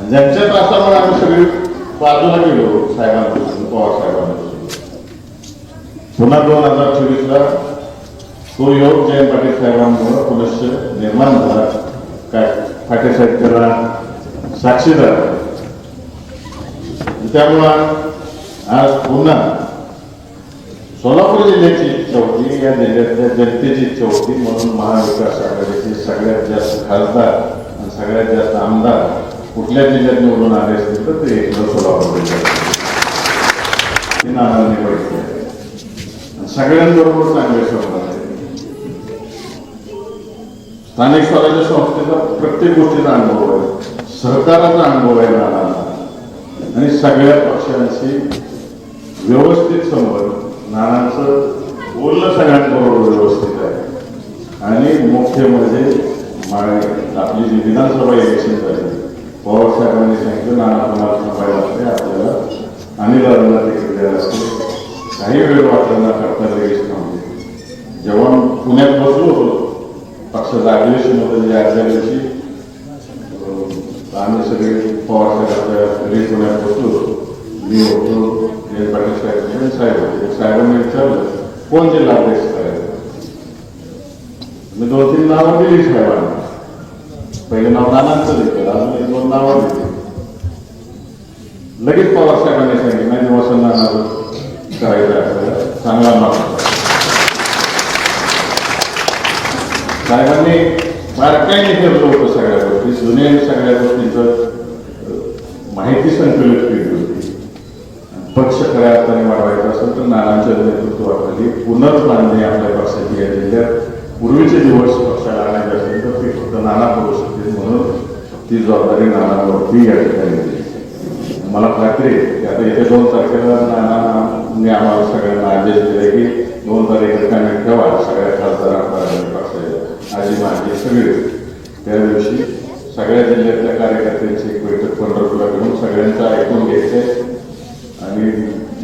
आणि ज्यांच्या त्रासामुळे आम्ही सगळी बाजूला गेलो साहेबांपासून पवार साहेबांपासून. पुन्हा दोन हजार चोवीसला तो योग जयंत पाटील साहेबांमुळे पुनश्च निर्माण झाला. काय पाटील साहेब त्याला साक्षीदार त्यामुळं आज पुन्हा सोलापूर जिल्ह्याची इच्छा होती या जिल्ह्यातल्या जनतेची इच्छा होती म्हणून महाविकास आघाडीचे सगळ्यात जास्त खासदार आणि सगळ्यात जास्त आमदार कुठल्या जिल्ह्यात निवडून आले असतील तर ते एकदा सोलापूर जिल्ह्यात ही नावाला निवड सगळ्यांबरोबर चांगले संबंध आहे स्थानिक स्वराज्य संस्थेचा प्रत्येक गोष्टीचा अनुभव आहे. सहकाराचा अनुभव आहे नानांना आणि सगळ्या पक्षांशी व्यवस्थित संबंध. नानांचं बोलणं सगळ्यांबरोबर व्यवस्थित आहे. आणि मुख्य म्हणजे मा- आपली जी विधानसभा इलेक्शन झाली नाना तुम्हाला थांबायला आपल्याला आणि काही वेळ करता लगेच थांबले जेव्हा पुण्यात बसलो होतो पक्षाचं अधिवेशन होतं जे आदल्या दिवशी आम्ही सगळे पवार साहेबांच्या घरी पुण्यात बसलो होतो मी होतो पाटील साहेब साहेब होते साहेबांनी विचारलं कोण मी दोन तीन नावं दिली साहेबांना. पहिले नाव नानांचं दिलं अजून एक दोन नावं दिली. लगेच पवार साहेबांनी सांगितलं नाही वसंत नानाचं करायचं आहे चांगला मार्ग साहेबांनी बारकाईने ठेवलं होतं सगळ्या गोष्टी जुन्या सगळ्या गोष्टींचं माहिती संकलित केली होती पक्ष खऱ्या अर्थाने वाढवायचा असेल तर नानांच्या नेतृत्वाखाली पुनर्बांधणी आपल्या पक्षाची या जिल्ह्यात पूर्वीचे दिवस पक्षाला आणायचे असेल तर ते फक्त नाना करू शकतील म्हणून ती जबाबदारी नानांवरती या ठिकाणी दिली मला खात्री आहे की आता येत्या दोन तारखेला नानांनी आम्हाला सगळ्यांना आदेश दिले की दोन तारीख रिकामी ठेवा. सगळ्या खासदारांना पक्षाच्या आजी माझी सगळी. त्या दिवशी सगळ्या जिल्ह्यातल्या कार्यकर्त्यांची एक बैठक पंढरपूरला घेऊन सगळ्यांचं ऐकून घ्यायचं आणि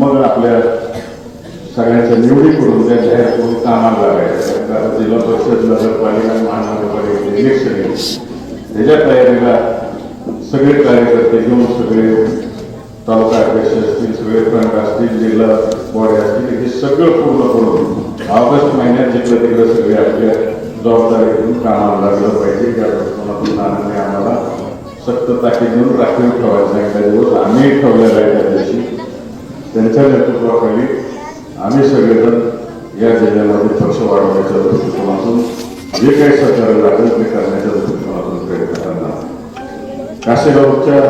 मग आपल्या सगळ्यांच्या निवडी करून त्या जाहीर करून कामाला लागायचं. कारण जिल्हा परिषद नगरपालिका आणि महानगरपालिकेचे इलेक्शन आहे त्याच्या तयारीला सगळे कार्यकर्ते घेऊन सगळे तालुका अध्यक्ष असतील सगळे असतील जिल्हा बॉडी असतील. हे सगळं पूर्ण करून ऑगस्ट महिन्यात जिकडे तिकडे सगळे आपल्या जबाबदारी घेऊन कामाला लागलं पाहिजे. त्या दृष्टिकोनातून नानांनी आम्हाला सक्त ताकीद देऊन राखीव ठेवायचा एकदा दिवस. आम्ही ठेवलेला आहे त्या दिवशी. त्यांच्या नेतृत्वाखाली आम्ही सगळेजण या जिल्ह्यामध्ये पक्ष वाढवण्याच्या दृष्टिकोनातून जे काही सरकार लागेल ते करण्याच्या दृष्टिकोनातून प्रयत्न करणार काशेगावच्या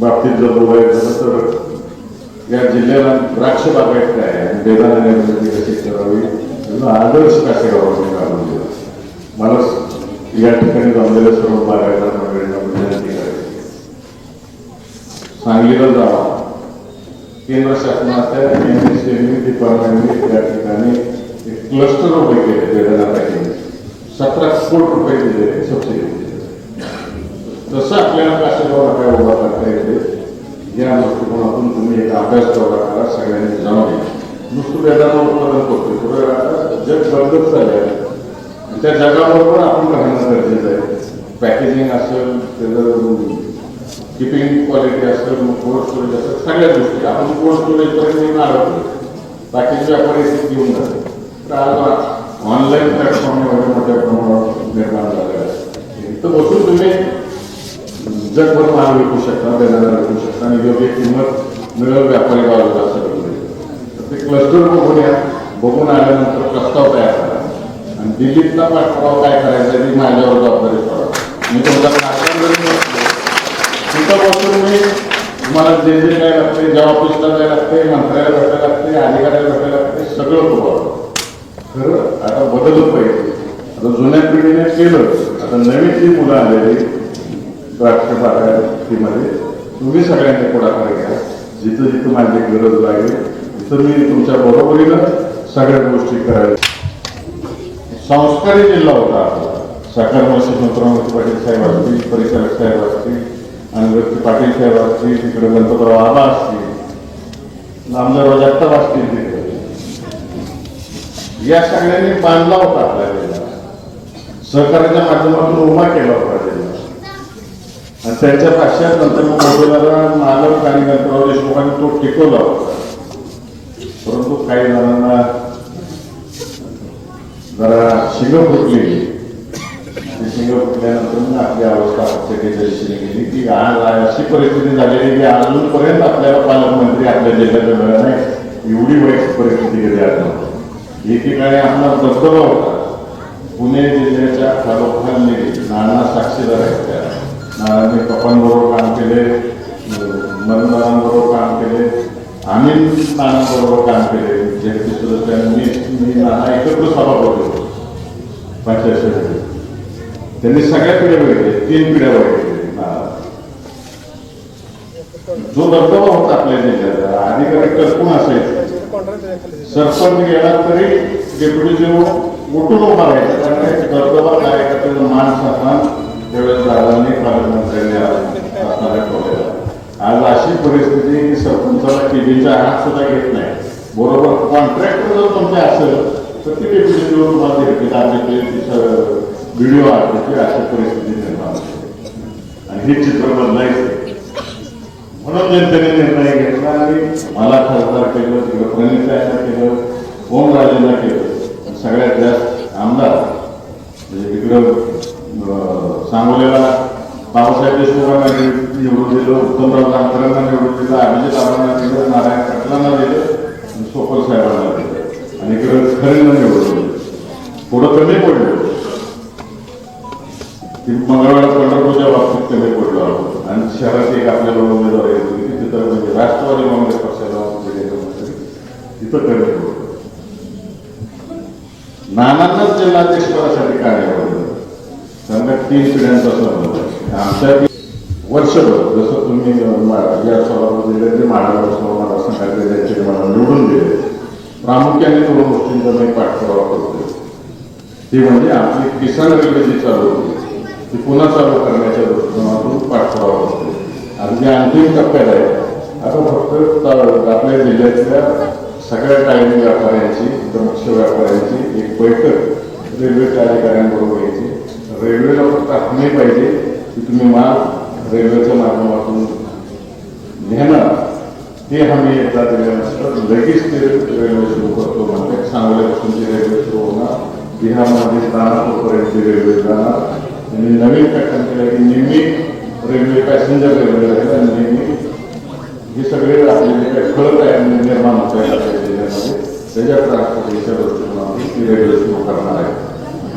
बाबतीत जर बोलायचं झालं तर या जिल्ह्याला द्राक्ष बागायत काय आहे. आणि बेदाना कशी करावी? याचा आदर्श काशेगावाने काढून दिला मला या ठिकाणी जमलेल्या सर्व बागायला मंडळींना विनंती करायची सांगलीला जावा. केंद्र शासनाच्या एमएसएमई डिपार्टमेंटने त्या ठिकाणी एक क्लस्टर उभे केले बेदाना पॅकेज सतरा कोटी रुपये दिले सबसिडी दिली तसं आपल्याला काशेगावला काय उभा करता येते या दृष्टिकोनातून तुम्ही एक सगळ्यांनी जाणून नुसतं वेदांना उत्पादन करतोय थोडं आता जग बदलत चाललं आहे त्या जगाबरोबर आपण राहणं गरजेचं आहे. पॅकेजिंग असेल त्याचं किपिंग क्वालिटी असेल कोल्ड स्टोरेज असेल सगळ्या गोष्टी. आपण कोल्ड स्टोरेजपर्यंत अडकलो बाकीचे व्यापारी इथे घेऊन जातो. तर आज ऑनलाईन प्लॅटफॉर्म एवढ्या मोठ्या प्रमाणावर निर्माण झालेला आहे तर बसून तुम्ही जगभर माल विकू शकता बेदाना विकू शकता आणि योग्य किंमत मिळेल व्यापारी बाजूला असं तर ते क्लस्टर बघून या बघून आल्यानंतर प्रस्ताव तयार करा आणि दिल्लीतला पाठपुरावा काय करायचा आहे ती माझ्यावर जबाबदारी पडा मी तुमचा आश्रम तिथं बसून मी तुम्हाला जे जे काय लागते ज्या ऑफिसला जायला लागते मंत्र्याला भेटायला लागते अधिकाऱ्याला भेटायला लागते सगळं तुम्हाला खरं आता बदललं पाहिजे. आता जुन्या पिढीने केलं आता नवीन जी मुलं आलेली द्राक्ष बागायतीमध्ये तुम्ही सगळ्यांनी पुढाकार घ्या. जिथं जिथं माझी गरज लागेल तिथं मी तुमच्या बरोबरीनं सगळ्या गोष्टी करायला संस्कारी जिल्हा होता साखर साखर वंशमंत्री पाटील साहेब असतील परिचालक साहेब असतील आणि व्यक्ती पाटील साहेब असतील तिकडे गणपतराव आबा असतील नामदार जगताप असतील तिकडे. या सगळ्यांनी बांधला होता आपल्या सहकार्याच्या माध्यमातून उभा केला होता आणि त्यांच्या पाश्चात नंतर मग मोठेदारा मालक आणि गणपतराव देशमुखांनी तो टिकवला होता. परंतु काही जणांना जरा शिंग फुटली शिंग फुटल्यानंतर आपली अवस्था चकितशी गेली. की आज अशी परिस्थिती झालेली की अजूनपर्यंत आपल्याला पालकमंत्री आपल्या जिल्ह्याच्या मिळत नाही. एवढी वाईट परिस्थिती गेली आज. एकेकाळी आपला दबदबा होता. पुणे जिल्ह्याच्या खालोखाल नाना साक्षीदार आहेत त्या. नानांनी पप्पांबरोबर काम केले मरणदारांबरोबर काम केले आम्ही नानांबरोबर काम केले. जगती सदस्यांनी मी नाना एकत्र सभा करतो पंचायत समिती त्यांनी सगळ्या पिढ्या बघितले तीन पिढ्या बघितले जो दबदबा होता आपल्या जिल्ह्याचा अधिकारी कल्पून असायचे सरपंच गेला तरी डेप्युटी जेव्हा उठून उभा राहायचा त्यामुळे दबदबा काय कार्यकर्त्याचा मान सन्मान त्यावेळेस दादांनी पालकमंत्र्यांनी असणाऱ्या ठेवलेला आज अशी परिस्थिती की सरपंचाला केबीचा हात सुद्धा घेत नाही. बरोबर कॉन्ट्रॅक्टर जर तुमचे असेल तर ते डेप्युटी जेव्हा तुम्हाला भेटतील आमच्या व्हिडिओ आठवते अशी परिस्थिती निर्माण होते. आणि हे चित्र बदलायचं म्हणून जनतेने निर्णय घेतला आणि मला खासदार केलं तिकडं प्रणितांना केलं ओमराजेंना केलं. सगळ्यात जास्त आमदार म्हणजे तिकडं सांगोल्याला बाबासाहेब देशमुखांना निवडून दिलं. उत्तमराव जानकरांना निवडून दिलं. अभिजित आव्हांना दिलं. नारायण पाटलांना दिलं. आणि सोपल साहेबांना दिलं. आणि इकडं खरेंना निवडून दिलं. थोडं कमी पडलं. की मंगळवार पंढरपूरच्या बाबतीत कमी पडलो. आहोत आणि शहरात एक आपल्याला उमेदवार येत होती तर म्हणजे राष्ट्रवादी काँग्रेस पक्षाला तिथं कमी पडलो. नानांनाच जिल्हाध्यक्ष त्यांना तीन पिढ्यांचा आमच्या वर्षभर जसं तुम्ही अं, मा- या सभामध्ये ते महाराष्ट्र मतदारसंघातले त्यांचे मला निवडून दिले प्रामुख्याने दोन गोष्टींचा मी पाठपुरावा करतो ती म्हणजे आपली किसान रेल्वे जी चालू होती ती पुन्हा चालू करण्याच्या दृष्टिकोनातून पाठपुरावा होतो आणि जे अंतिम टप्प्यात आहे आता फक्त आपल्या जिल्ह्यातल्या सगळ्या टायमिंग व्यापाऱ्यांची प्रमुख व्यापाऱ्यांची एक बैठक रेल्वेच्या अधिकाऱ्यांबरोबर घ्यायची रेल्वेला फक्त हमी पाहिजे की तुम्ही माल रेल्वेच्या माध्यमातून नेणार ते हमी एकदा दिल्यानंतर लगेच ते रेल्वे सुरू करतो. म्हणजे सांगल्यापासून ती रेल्वे सुरू होणार बिहारमध्ये दानापूरपर्यंतची रेल्वे जाणार. आणि नवीन पॅटर्न केलं की नेहमी रेल्वे पॅसेंजर रेल्वे राहील आणि नेहमी हे सगळे आपले जे काही खळत आहे निर्माण होत आहे त्याच्यात त्याच्या ट्रान्सपोर्टेशनच्या दृष्टिकोनातून ती रेल्वे सुरू करणार आहे.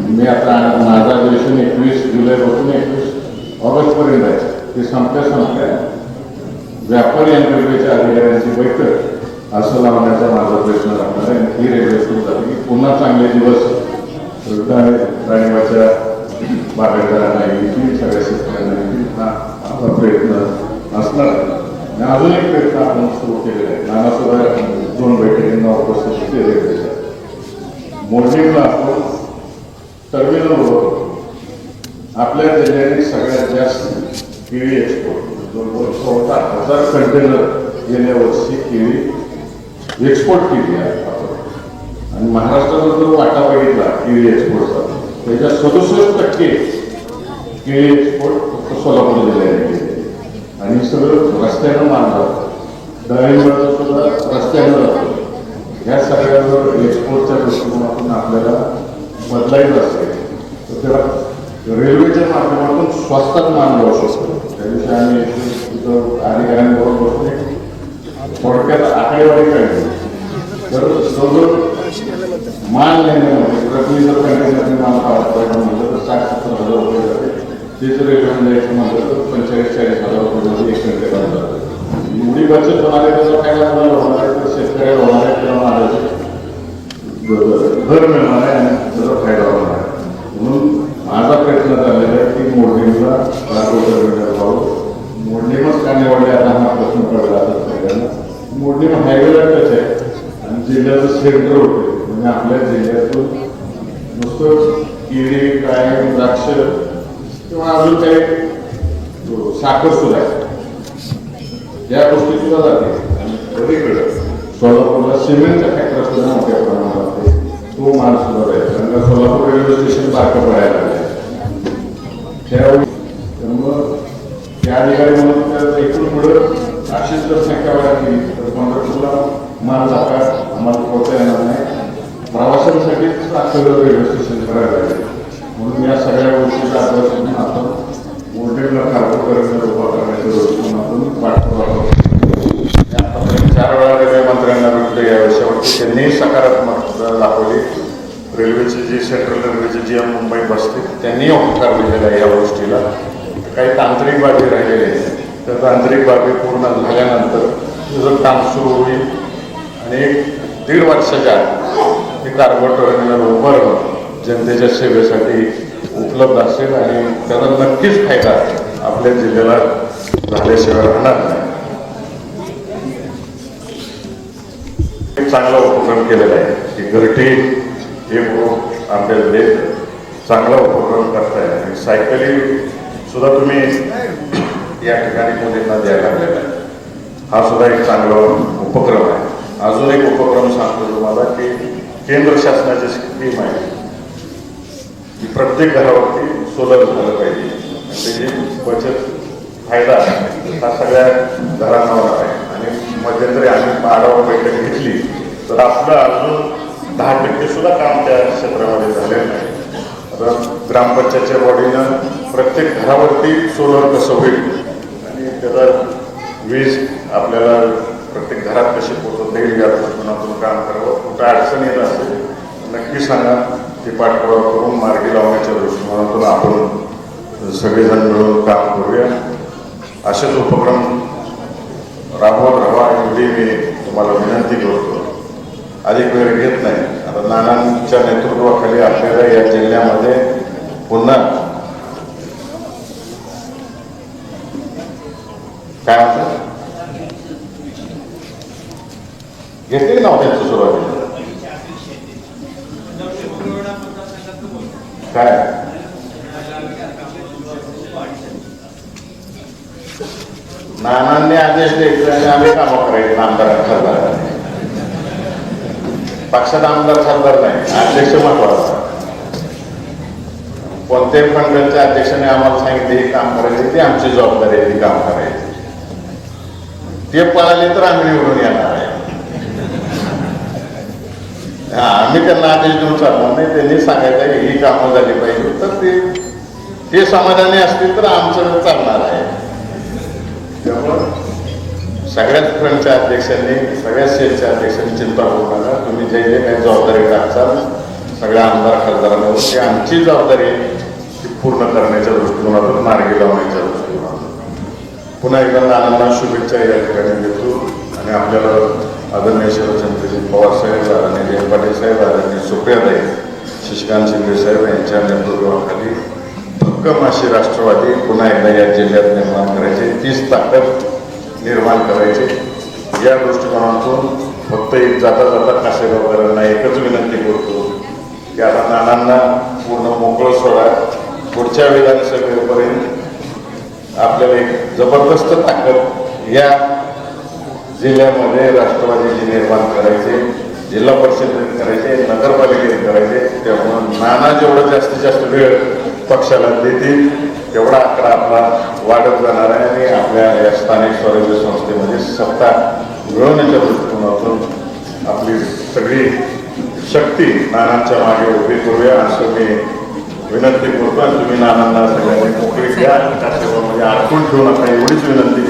मी आता माझा अधिवेशन एकवीस जुलैपासून एकवीस ऑगस्टपर्यंत आहे. ते संपल्या संपल्या व्यापारी आणि रेल्वेच्या अधिकाऱ्यांची बैठक असं लावण्याचा माझा प्रयत्न राहणार आहे. ही रेल्वे सुरू झाली. की पुन्हा चांगले दिवस. राणीबाच्या बागायतदारांना येतील सगळ्या शेतकऱ्यांना येतील हा आपला प्रयत्न असणार आहे. आणि अजून एक प्रयत्न आपण सुरू केलेला आहे. नानासुद्धा दोन बैठकींना उपस्थित होते. रेल्वेच्या आपण आपण टर्मिनलवर आपल्या जिल्ह्याने सगळ्यात जास्त केळी एक्सपोर्ट जवळजवळ चौदा हजार कंटेनर गेल्या वर्षी केळी एक्सपोर्ट केली आहे आपण. आणि महाराष्ट्राचा जो वाटा बघितला केळी एक्सपोर्टचा त्याच्या सदुसष्ट टक्के केळी एक्सपोर्ट फक्त सोलापूर जिल्ह्याने आणि सगळं रस्त्यानं मानलं डाळिंबाचं सुद्धा रस्त्यानं या ह्या सगळ्यावर एक्सपोर्टच्या दृष्टिकोनातून आपल्याला बदलायचं असेल तर त्याला रेल्वेच्या माध्यमातून स्वस्तात मान जाऊ शकतो. त्या दिवशी आम्ही तिथं अधिकाऱ्यांबरोबर बसून थोडक्यात आकडेवारी काढली तर जवळजवळ मान नेण्यामध्ये ट्रकनी जर कंटेनरने मान पाठवायचं म्हणलं तर साठ सत्तर हजार रुपये जाते. तेच रेल्वेमध्ये जायचं म्हणलं तर पंचेचाळीस चाळीस हजार रुपये म्हणजे एक कंटेनर जातं एवढी बचत होणार आहे त्याचा काय कोणाला होणार? आहे तर शेतकऱ्याला होणार आहे किंवा घर मिळणार आहे आणि त्याचा फायदा होणार आहे. म्हणून माझा प्रयत्न झालेला आहे की मोडणीला राखोटर व्हावं मोडणीमच का निवडले आता हा प्रश्न पडला आता सगळ्यांना. मोडणीम हायवेला टच आहे. आणि जिल्ह्याचं सेंटर होते म्हणजे आपल्या जिल्ह्यातून नुसतं केळी काय द्राक्ष किंवा अजून काही साखर सुद्धा आहे. या गोष्टी सुद्धा जाते आणि पलीकडे सोलापूरला सिमेंटचा फॅक्टर सुद्धा मोठ्या प्रमाणात आहे तो माल सुद्धा आहे कारण का सोलापूर रेल्वे स्टेशन बारकं पडायला लागले त्यावेळी त्यामुळं अधिकारी म्हणून एकूण पुढं अशीच जर संख्या वाढली तर पंढरपूरला माल जाता आम्हाला पोहोचता येणार नाही प्रवाशांसाठीच अख्खं रेल्वे स्टेशन करायला लागेल म्हणून या सगळ्या गोष्टीचा अभ्यास आपण मोठेला कार्य करण्याचा उभा करण्याच्या दृष्टीने आपण पाठपुरावा करतो. मी आतापर्यंत चार वेळा रेल्वे मंत्र्यांना भेटलो या विषयावरती त्यांनी सकारात्मक दाखवली. रेल्वेचे जे सेंट्रल रेल्वेचे जी मुंबई बसते त्यांनी होकार दिलेला आहे या गोष्टीला. काही तांत्रिक बाबी राहिलेल्या आहेत. त्या तांत्रिक बाबी पूर्ण झाल्यानंतर तुझं काम सुरू होईल. आणि एक दीड वर्षाच्या आत हे कार्गो टर्मिनल उभारून जनतेच्या सेवेसाठी उपलब्ध असेल आणि त्याचा नक्कीच फायदा आपल्या जिल्ह्याला झाल्याशिवाय राहणार नाही. चांगला उपक्रम केलेला आहे. की घरटी हे आपल्याला देत चांगला उपक्रम करताय. आणि सायकली सुद्धा तुम्ही या ठिकाणी मुलींना द्यायला लागलेला आहे. हा सुद्धा एक चांगला उपक्रम आहे. अजून एक उपक्रम सांगतो तुम्हाला की केंद्र शासनाची स्कीम आहे. की प्रत्येक घरावरती सोलर झालं पाहिजे. म्हणजे त्याची बचत फायदा हा सगळ्या घरांना होणार आहे. आणि मध्यंतरी आम्ही आढावा बैठक घेतली. तर आपलं अजून दहा टक्के सुद्धा काम त्या क्षेत्रामध्ये झालेलं नाही. आता ग्रामपंचायतच्या बॉडीनं प्रत्येक घरावरती सोलर कसं होईल आणि त्याचा वीज आपल्याला प्रत्येक घरात कशी पोहोचवता येईल या दृष्टिकोनातून काम करावं कुठं अडचण येत असेल नक्की सांगा. ते पाठपुरावा करून मार्गी लावण्याच्या दृष्टिकोनातून आपण सगळेजण मिळून काम करूया. असेच उपक्रम राबवत राहा. एवढी मी तुम्हाला विनंती करतो. अधिक वेळ घेत नाही. आता नानांच्या नेतृत्वाखाली आपल्याला या जिल्ह्यामध्ये पुन्हा काय म्हणतात? घेतली ना हो त्यांचं सुरुवातीला काय? नानांनी आदेश द्यायचे आणि आम्ही कामं करायचे आमदार पक्षात आमदार खासदार नाही अध्यक्ष महत्त्वाचा. कोणत्याही फंडच्या अध्यक्षाने आम्हाला सांगितले हे काम करायचे ते आमची जबाबदारी आहे ती काम करायची. ते पळाले तर आम्ही निवडून येणार आहे. हा आम्ही त्यांना आदेश देऊन चालणार नाही त्यांनी सांगायचं की ही कामं झाली पाहिजे तर ते ते समाधानी असतील तर आमचं चालणार आहे. त्यामुळं सगळ्याच फ्रंटच्या अध्यक्षांनी सगळ्याच सेलच्या अध्यक्षांनी चिंता करू नका. तुम्ही जे जे काही जबाबदारी टाकचाल सगळ्या आमदार खासदारांवर ती आमची जबाबदारी ती पूर्ण करण्याच्या दृष्टिकोनातून मार्गी लावण्याच्या दृष्टिकोनातून. पुन्हा एकदा नानांना शुभेच्छा या ठिकाणी देतो. आणि आपल्याला आदरणीय शरदचंद्रजी पवार साहेब आदरणीय जयंत पाटील साहेब आदरणीय सुप्रियाताई शशिकांत शिंदे साहेब यांच्या नेतृत्वाखाली भक्कम अशी राष्ट्रवादी पुन्हा एकदा या जिल्ह्यात निर्माण करायची. तीच ताकद निर्माण करायचे. या दृष्टिकोनातून फक्त एक जाता जाता कासेगावकरांना एकच विनंती करतो. की आता नानांना पूर्ण मोकळं सोडा. पुढच्या विधानसभेपर्यंत आपल्याला एक जबरदस्त ताकद या जिल्ह्यामध्ये राष्ट्रवादीची निर्माण करायचे जिल्हा परिषदेत करायचे नगरपालिकेत करायचे त्यामुळं नाना जेवढं जास्तीत जास्त वेळ पक्षाला देतील तेवढा आकडा आपला वाढत जाणार आहे आणि आपल्या या स्थानिक स्वराज्य संस्थेमध्ये सत्ता मिळवण्याच्या दृष्टिकोनातून आपली सगळी शक्ती नानांच्या मागे उभी करूया असं मी विनंती करतो. आणि तुम्ही नानांना सगळ्यांनी मोकळी घ्या. त्या सेवामध्ये म्हणजे अडकून ठेवू नका. एवढीच विनंती